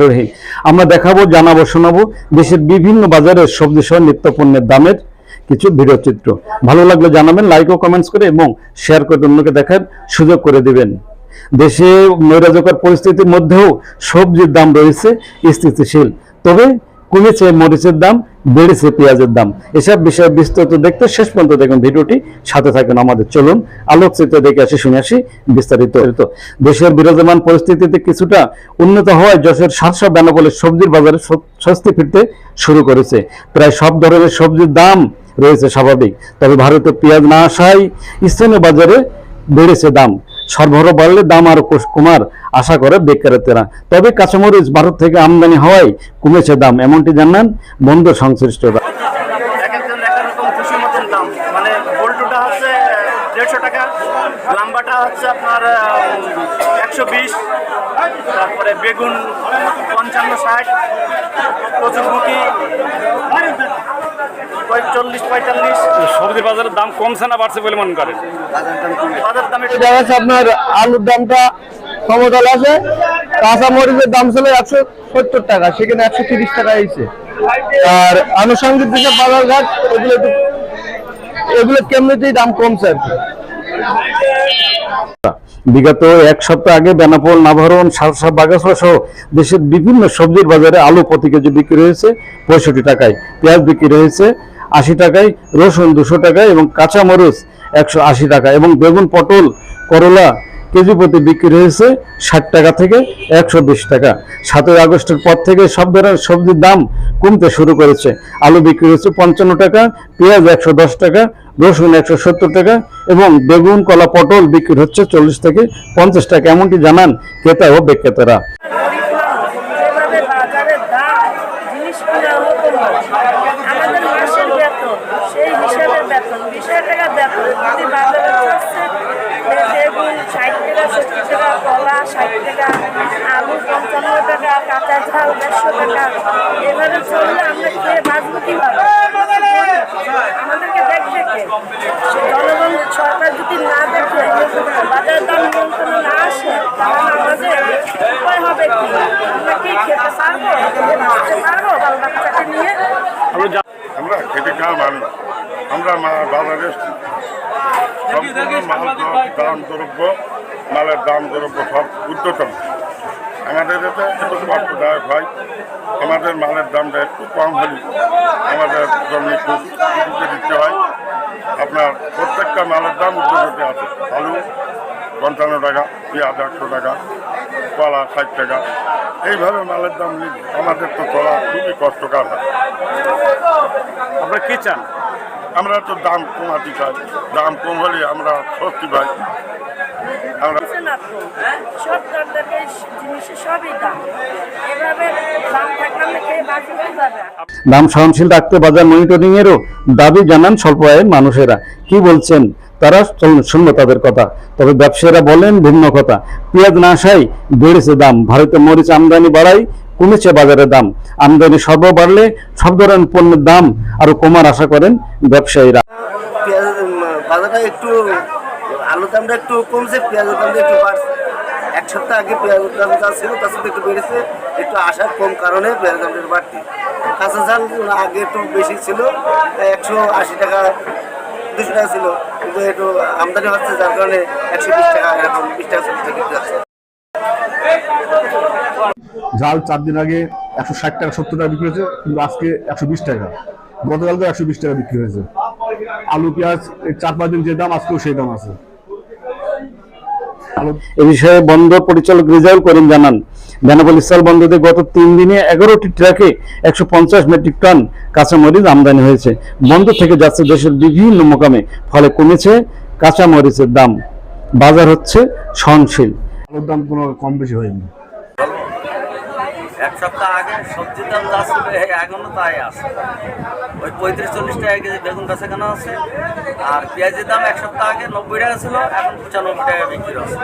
রহমান রহিম। আমরা দেখাবো, জানাব, শোনাবো দেশের বিভিন্ন বাজারের সবজি সহ নিত্য পণ্যের দামের কিছু ভিডিও চিত্র। ভালো লাগলে জানাবেন লাইক ও কমেন্টস করে এবং শেয়ার করে অন্যকে দেখার সুযোগ করে দিবেন। দেশে নৈরাজকর পরিস্থিতির মধ্যেও সবজির দাম রয়েছে স্থিতিশীল। তবে কমেছে মরিচের দাম বেড়েছে পেঁয়াজের দাম। এসব বিষয়ে বিস্তারিত দেখতে শেষ পর্যন্ত দেখুন ভিডিওটি। সাথে থাকেন আমাদের। চলুন, আলোকচিত্র দেখে আসি, শুনে আসি বিস্তারিত। দেশের বিরাজমান পরিস্থিতিতে কিছুটা উন্নত হওয়ায় যশোর সাতশো বেনাপোলের সবজির বাজারে স্বস্তি ফিরতে শুরু করেছে। প্রায় সব ধরনের সবজির দাম রয়েছে স্বাভাবিক। তবে ভারতে পেঁয়াজ না আসায় স্থানীয় বাজারে বেড়েছে দাম। সরবরাহ বাড়লে দাম আরও কোষ- কমার আশা করে বেকারত্বেরা। তবে কাঁচামরিচ ভারত থেকে আমদানি হওয়ায় কমেছে দাম, এমনটি জানান বন্দর সংশ্লিষ্টরা। মানে টাকা লাম্বাটা হচ্ছে আপনার একশো বিশ তারপরে বেগুন পঞ্চান্ন ষাট কচুরমুখি চল্লিশ পঁয়তাল্লিশ। সবজি বাজারের দাম কমছে না বাড়ছে বলে মনে করেন? বাজার দাম একটু দেখা যাচ্ছে আপনার আলুর দামটা সমতল আছে কাঁচা মরিচের দাম ছিল একশো সত্তর টাকা সেখানে একশো তিরিশ টাকা হয়েছে। আর আনুষঙ্গিক দিকে বাজার ঘাট এগুলো কেমনিতেই দাম কমছে আর কি। বিগত এক সপ্তাহ আগে বেনাপোল, নাভারণ সারসা বাগাসা সহ দেশের বিভিন্ন সবজির বাজারে আলু প্রতি কেজি বিক্রি হয়েছে পঁয়ষট্টি টাকায়, পেঁয়াজ বিক্রি হয়েছে আশি টাকায়, রসুন দুশো টাকায় এবং কাঁচামরিচ একশো আশি টাকা এবং বেগুন, পটল, করলা কেজি প্রতি বিক্রি হয়েছে ষাট টাকা থেকে একশো বিশ টাকা। সাতই আগস্টের পর থেকে সব ধরনের সবজির দাম কমতে শুরু করেছে। আলু বিক্রি হয়েছে পঞ্চান্ন টাকা, পেঁয়াজ একশো দশ টাকা, রসুন একশো সত্তর টাকা এবং বেগুন, কলা, পটল বিক্রি হচ্ছে চল্লিশ থেকে পঞ্চাশ টাকা। এমনটি জানান ক্রেতা ও বিক্রেতারা যেভাবে বাজারের দাম জিনিসগুলো ওরকম আমাদের মাসের বেতন সেই হিসাবে বেতন বিশ হাজার টাকা বেতন যদি বাজারে হচ্ছে বেগুন ষাট টাকা সত্তর টাকা কলা ষাট টাকা আলু পঞ্চান্ন টাকা কাঁচা ঝাল দেড়শো টাকা। চললে আমরা খেয়ে বাঁচবো আমাদেরকে দেখবে জনগণ সরকার যদি না দেখে দাম নিয়ন্ত্রণে না আসে, তাহলে আমাদের উপায় হবে কি? আমরা কি খেতে পারব? পারব? বাচ্চাকে নিয়ে? আমরা খেটে খাওয়া মানুষ আমরা সম্পূর্ণ মাল দাম দ্রব্য, মালের দাম দ্রব্য সব উদ্যতন। আমাদের এতে একটু কষ্টদায়ক হয়। আমাদের মালের দামটা একটু কম হলে আমাদের জমি খুব দিতে হয়। আপনার প্রত্যেকটা মালের দাম উদ্যোগতে আছে। আলু পঞ্চান্ন টাকা পেঁয়াজ একশো টাকা কলা ষাট টাকা। এইভাবে মালের দাম আমাদের তো চলা খুবই কষ্টকর হয়। আপনারা কি চান? আমরা তো দাম কমাতে চাই। দাম কম হলে আমরা স্বস্তি পাই। আমরা সব জিনিসের সবই দাম। এভাবে দাম থাকলে খেয়ে বাঁচবো কীভাবে? দাম সহনশীল রাখতে বাজার মনিটরিং এরও দাবি জানান স্বল্প আয়ের মানুষেরা। কি বলছেন? তারা শুনব তাদের কথা। তবে ব্যবসায়ীরা বলেন ভিন্ন কথা। পেঁয়াজ না আসায় বেড়েছে দাম। ভারতে মরিচ আমদানি বাড়ায় কমেছে বাজারের দাম। আমদানি সর্ব বাড়লে সব ধরনের পণ্যের দাম আরও কমার আশা করেন ব্যবসায়ীরা। বাজারটা একটু আলুর দামটা একটু কমছে, পেঁয়াজের দামটা একটু বাড়ছে। এক সপ্তাহ আগে পেঁয়াজের দাম যা ছিল তার সাথে একটু বেড়েছে, একটু আসার কম কারণে পেঁয়াজের দামটা একটু বাড়তি কাঁচা ঝাল আগে একটু বেশি ছিল একশো আশি টাকা, দুশো টাকা ছিল, কিন্তু একটু আমদানি হচ্ছে, যার কারণে একশো বিশ টাকা এরকম বিশ টাকা, চল্লিশ টাকা হচ্ছে। জাল চার দিন আগে একশো ষাট টাকা, সত্তর টাকা বিক্রি হয়েছে, কিন্তু আজকে একশো বিশ টাকা। গতকালকে একশো বিশ টাকা বিক্রি হয়েছে। আলু পেঁয়াজ চার পাঁচ দিন যে দাম আজকেও সেই দাম আছে। এ বিষয়ে বন্দর পরিচালক রিজাউল করিম জানান বেনাপোল ইসাল বন্দরে গত তিন দিনে এগারোটি ট্রাকে একশো পঞ্চাশ মেট্রিক টন কাঁচামরিচ আমদানি হয়েছে। বন্দর থেকে যাচ্ছে দেশের বিভিন্ন মোকামে ফলে কমেছে কাঁচামরিচের দাম। বাজার হচ্ছে সহনশীল। আলুর দাম কোনো কম বেশি হয়নি। এক সপ্তাহ আগে সবজির দাম যা ছিল এখনও তাই আছে। ওই পঁয়ত্রিশ, চল্লিশ টাকা কেজি বেগুন কাছে কেনা আছে? আর পেঁয়াজের দাম এক সপ্তাহ আগে নব্বই টাকা ছিল, এখন পঁচানব্বই টাকা বিক্রি আছে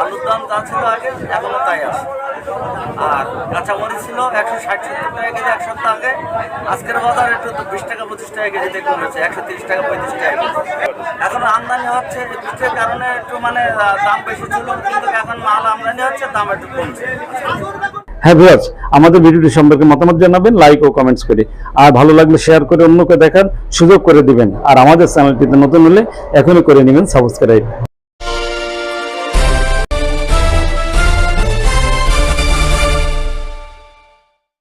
আলুর দাম যা ছিল আগে এখনও তাই আছে। আর কাঁচামরিচ ছিল একশো ষাট, সত্তর টাকা কেজি এক সপ্তাহ আগে। আজকের বাজার একটু তো বিশ টাকা, পঁচিশ টাকা কেজিতে কমেছে একশো তিরিশ টাকা, পঁয়ত্রিশ টাকা এখন আমদানি হচ্ছে, এই বৃষ্টির কারণে একটু মানে দাম বেশি ছিল, কিন্তু এখন মাল আমদানি হচ্ছে, দাম একটু কমছে। হ্যাঁ ভিউয়ার্স, আমাদের ভিডিওটি সম্পর্কে মতামত জানাবেন লাইক ও কমেন্টস করে। আর ভালো লাগলে শেয়ার করে অন্যকে দেখার সুযোগ করে দিবেন। আর আমাদের চ্যানেলটিতে নতুন হলে এখনই করে নেবেন সাবস্ক্রাইব